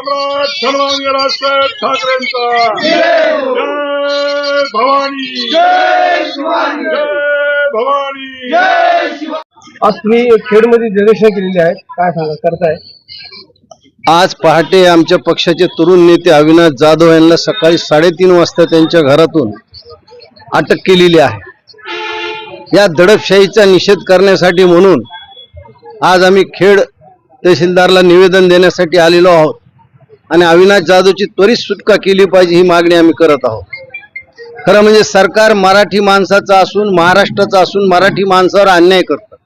सम्राट सन्माननीय राजसाहेब ठाकरेंचा. जय भवानी. जय भवानी. आज तुम्ही खेडमध्ये निदर्शन केलेली आहेत काय सांगा करताय? आज पहाटे आमच्या पक्षाचे तरुण नेते अविनाश जाधव यांना सकाळी साडेतीन वाजता त्यांच्या घरातून अटक केलेली आहे. या दडपशाहीचा निषेध करण्यासाठी म्हणून आज आम्ही खेड तहसीलदारला निवेदन देण्यासाठी आलेलो आहोत. आणि अविनाश जाधवची त्वरित सुटका केली पाहिजे ही मागणी आम्ही करत आहोत. खरं म्हणजे सरकार मराठी माणसाचं असून महाराष्ट्राचं असून मराठी माणसावर अन्याय करतं.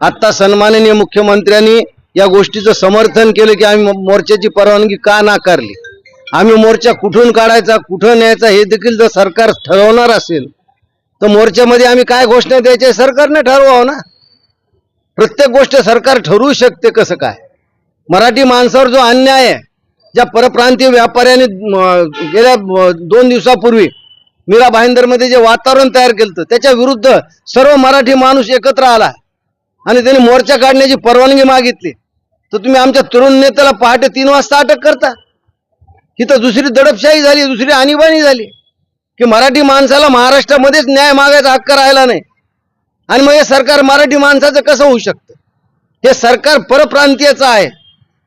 आत्ता सन्माननीय मुख्यमंत्र्यांनी या गोष्टीचं समर्थन केलं की आम्ही मोर्चाची परवानगी का नाकारली? आम्ही मोर्चा कुठून काढायचा कुठं न्यायचा हे देखील जर सरकार ठरवणार असेल तर मोर्चामध्ये आम्ही काय घोषणा द्यायच्या सरकारने ठरवावं ना? प्रत्येक गोष्ट सरकार ठरवू शकते कसं काय? मराठी माणसावर जो अन्याय आहे ज्या परप्रांतीय व्यापाऱ्यांनी गेल्या दोन दिवसापूर्वी मीरा भाईंदरमध्ये जे वातावरण तयार केलं त्याच्या विरुद्ध सर्व मराठी माणूस एकत्र आला आणि त्यांनी मोर्चा काढण्याची परवानगी मागितली. तर तुम्ही आमच्या तरुण नेत्याला पहाटे तीन वाजता अटक करता. इथं दुसरी दडपशाही झाली दुसरी आणीबाणी झाली की मराठी माणसाला महाराष्ट्रामध्येच न्याय मागायचा हक्क राहिला नाही. आणि मग हे सरकार मराठी माणसाचं कसं होऊ शकतं? हे सरकार परप्रांतीयचं आहे.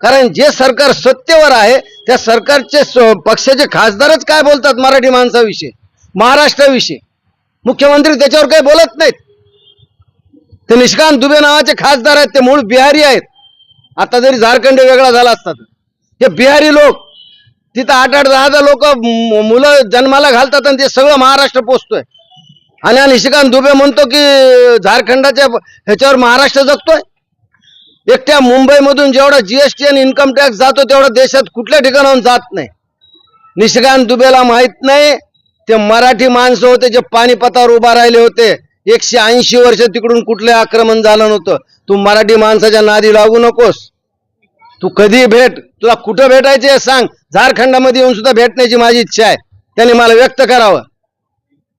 कारण जे सरकार सत्तेवर आहे त्या सरकारचे पक्षाचे खासदारच काय बोलतात मराठी माणसाविषयी महाराष्ट्राविषयी? मुख्यमंत्री त्याच्यावर काही बोलत नाहीत. ते निष्कांत दुबे नावाचे खासदार आहेत ते मूळ बिहारी आहेत. आता जरी झारखंड वेगळा झाला असता हे बिहारी लोक तिथं आठ आठ दहा दहा लोक मुलं जन्माला घालतात आणि ते सगळं महाराष्ट्र पोचतोय आणि निशिकांत दुबे म्हणतो की झारखंडाच्या ह्याच्यावर महाराष्ट्र जगतोय? एकट्या मुंबईमधून जेवढा जीएसटी आणि इन्कम टॅक्स जातो तेवढा देशात कुठल्या ठिकाणाहून जात नाही. निशिकांत दुबेला माहीत नाही. ते मराठी माणसं होते जे पानिपतावर उभा राहिले होते. एकशे ऐंशी वर्ष तिकडून कुठले आक्रमण झालं नव्हतं. तू मराठी माणसाच्या नादी लागू नकोस. तू कधी भेट तुला कुठं भेटायचे सांग. झारखंडामध्ये येऊन सुद्धा भेटण्याची माझी इच्छा आहे. त्याने मला व्यक्त करावं.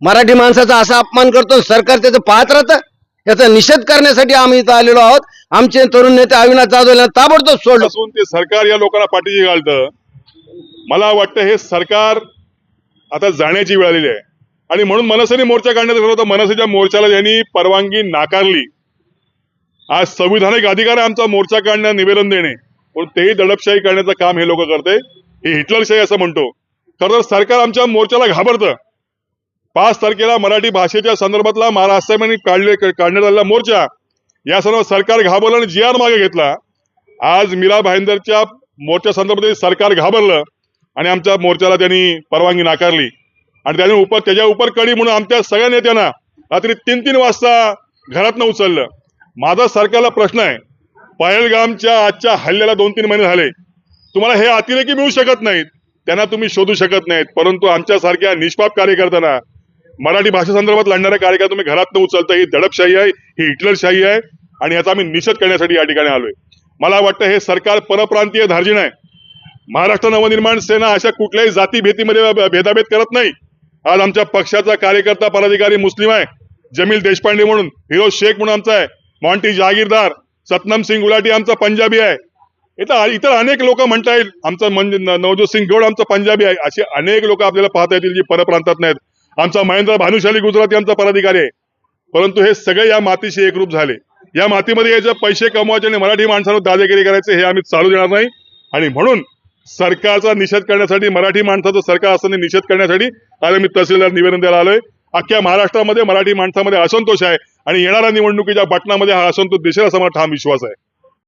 मराठी माणसाचा असा अपमान करतो सरकार त्याचं पाहत राहतं. याचा निषेध करण्यासाठी आम्ही इथं आलेलो आहोत. आमचे तरुण नेते अविनाश जाधव यांना ताबडतोब सोडलं. असून ते सरकार या लोकांना पाठीशी घालतं. मला वाटतं हे सरकार आता जाण्याची वेळ आलेली आहे. आणि म्हणून मनसेने मोर्चा काढण्याचं ठरवलं होतं. मनसेच्या मोर्चाला यांनी परवानगी नाकारली. आज संविधानिक अधिकार आहे आमचा मोर्चा काढण्या निवेदन देणे. पण तेही दडपशाही करण्याचं काम हे लोक करते. हे हिटलरशाही असं म्हणतो. खरं तर सरकार आमच्या मोर्चाला घाबरतं. पाच तारखेला मराठी भाषेच्या संदर्भातला महाराष्ट्राने काढले काढण्यात आलेला मोर्चा या सर्व सरकार घाबरलं आणि जी आर मागे घेतला. आज मीरा भाईंदरच्या मोर्चा संदर्भात सरकार घाबरलं आणि आमच्या मोर्चाला त्यांनी परवानगी नाकारली. आणि त्याने उपर त्याच्या उपर कडी म्हणून आमच्या सगळ्या नेत्यांना रात्री तीन तीन वाजता घरातनं उचललं. माझा सरकारला प्रश्न आहे पहलगामच्या आजच्या हल्ल्याला दोन तीन महिने झाले. तुम्हाला हे अतिरेकी मिळू शकत नाहीत त्यांना तुम्ही शोधू शकत नाहीत परंतु आमच्यासारख्या निष्पाप कार्यकर्त्यांना मराठी भाषेसंदर्भात लढणाऱ्या कार्यकर्ता तुम्ही घरातनं उचलता ही दडपशाही आहे ही हिटलरशाही आहे आणि याचा आम्ही निषेध करण्यासाठी या ठिकाणी आलोय. मला वाटतं हे सरकार परप्रांतीय धार्जीण आहे. महाराष्ट्र नवनिर्माण सेना अशा कुठल्याही जाती भीतीमध्ये भेदाभेद करत नाही. आज आमच्या पक्षाचा कार्यकर्ता पदाधिकारी मुस्लिम आहे. जमील देशपांडे म्हणून हिरोज शेख म्हणून आमचा आहे. मॉन्टी जहागीरदार सतनम सिंग गुलाटी आमचा पंजाबी आहे. इथं इतर अनेक लोक म्हणता येईल. आमचं म्हणजे नवजोत सिंग गौड आमचा पंजाबी आहे. असे अनेक लोक आपल्याला पाहता येतील जी परप्रांतात नाहीत. आमचा महेंद्र भानुशाली गुजरात यांचा पदाधिकारी आहे. परंतु हे सगळे या मातीशी एकरूप झाले. या मातीमध्ये याचे पैसे कमवायचे आणि मराठी माणसांवर दादागिरी करायचे हे आम्ही चालू देणार नाही. आणि म्हणून सरकारचा निषेध करण्यासाठी मराठी माणसाचं सरकार असताना निषेध करण्यासाठी आज मी तहसीलदार निवेदन द्यायला आलोय. अख्ख्या महाराष्ट्रामध्ये मराठी माणसामध्ये असंतोष आहे. आणि येणाऱ्या निवडणुकीच्या बटनामध्ये हा असंतोष दिसेल असा मला ठाम विश्वास आहे.